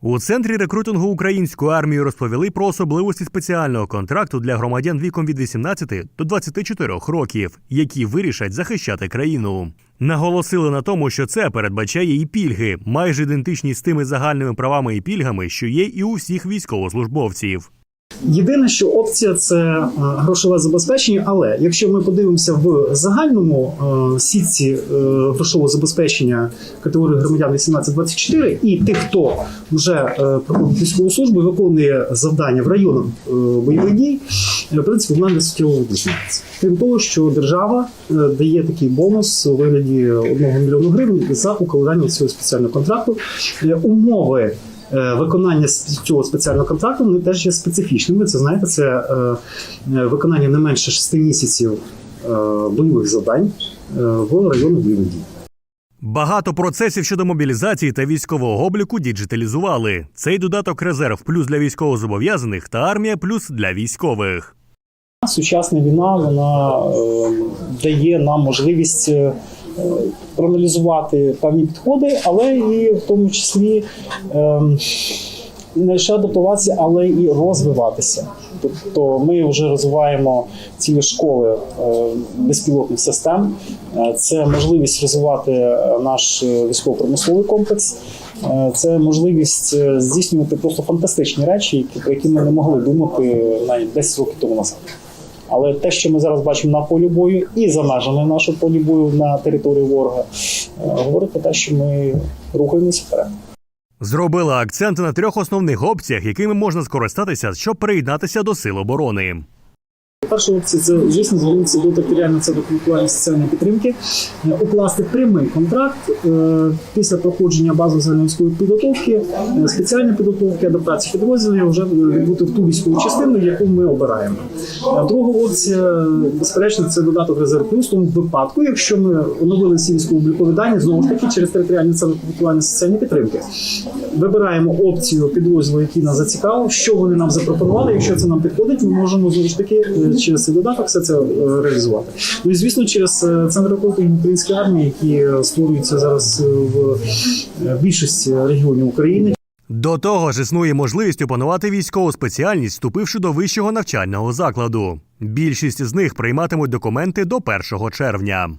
У центрі рекрутингу української армії розповіли про особливості спеціального контракту для громадян віком від 18 до 24 років, які вирішать захищати країну. Наголосили на тому, що це передбачає і пільги, майже ідентичні з тими загальними правами і пільгами, що є і у всіх військовослужбовців. Єдине, що опція це е, грошове забезпечення. Але якщо ми подивимося в загальному е, сітці е, грошового забезпечення категорії громадян 18-24 і тих, хто вже проходить військову службу виконує завдання в районах бойових дій, в принципі, вона не суттєво відрізняється. Крім того, що держава дає такий бонус у вигляді 1 мільйону гривень за укладання цього спеціального контракту. Умови виконання с- цього спеціального контракту вони теж є специфічними. Це знаєте, це е, е, виконання не менше 6 місяців е, бойових завдань е, в районах бойових дій. Багато процесів щодо мобілізації та військового обліку діджиталізували. Цей додаток резерв плюс для військовозобов'язаних та армія плюс для військових. Сучасна війна вона е, дає нам можливість е, проаналізувати певні підходи, але і в тому числі е, не лише адаптуватися, але і розвиватися. Тобто ми вже розвиваємо цілі школи е, безпілотних систем. Е, Це можливість розвивати е, наш військово-промисловий комплекс. Це можливість здійснювати просто фантастичні речі, про які ми не могли думати навіть 10 років тому назад. Але те, що ми зараз бачимо на полі бою і за межами нашого полі бою на території ворога, е, говорить про те, що ми рухаємося вперед. Зробила акцент на трьох основних опціях, якими можна скористатися, щоб приєднатися до сил оборони. Перша опція це звісно звернутися до територіального центру комплектування соціальної підтримки, е, укласти прямий контракт е, після проходження базової загальновійськової підготовки, е, спеціальної підготовки, адаптації підрозділів вже бути в ту військову частину, яку ми обираємо. Друга опція, безперечно, це додаток резерв плюс. Тому випадку, якщо ми оновили всі військово-облікові дані, знову ж таки через територіальний центр комплектування соціальної підтримки. Вибираємо опцію підрозділу, який нас зацікавив, що вони нам запропонували. Якщо це нам підходить, ми можемо знову ж таки через цей додаток все це е, реалізувати. Ну і звісно, через е, центр рекрутингу української армії, які е, створюються зараз в більшості регіонів України. До того ж, існує можливість опанувати військову спеціальність, вступивши до вищого навчального закладу. Більшість з них прийматимуть документи до 1 червня.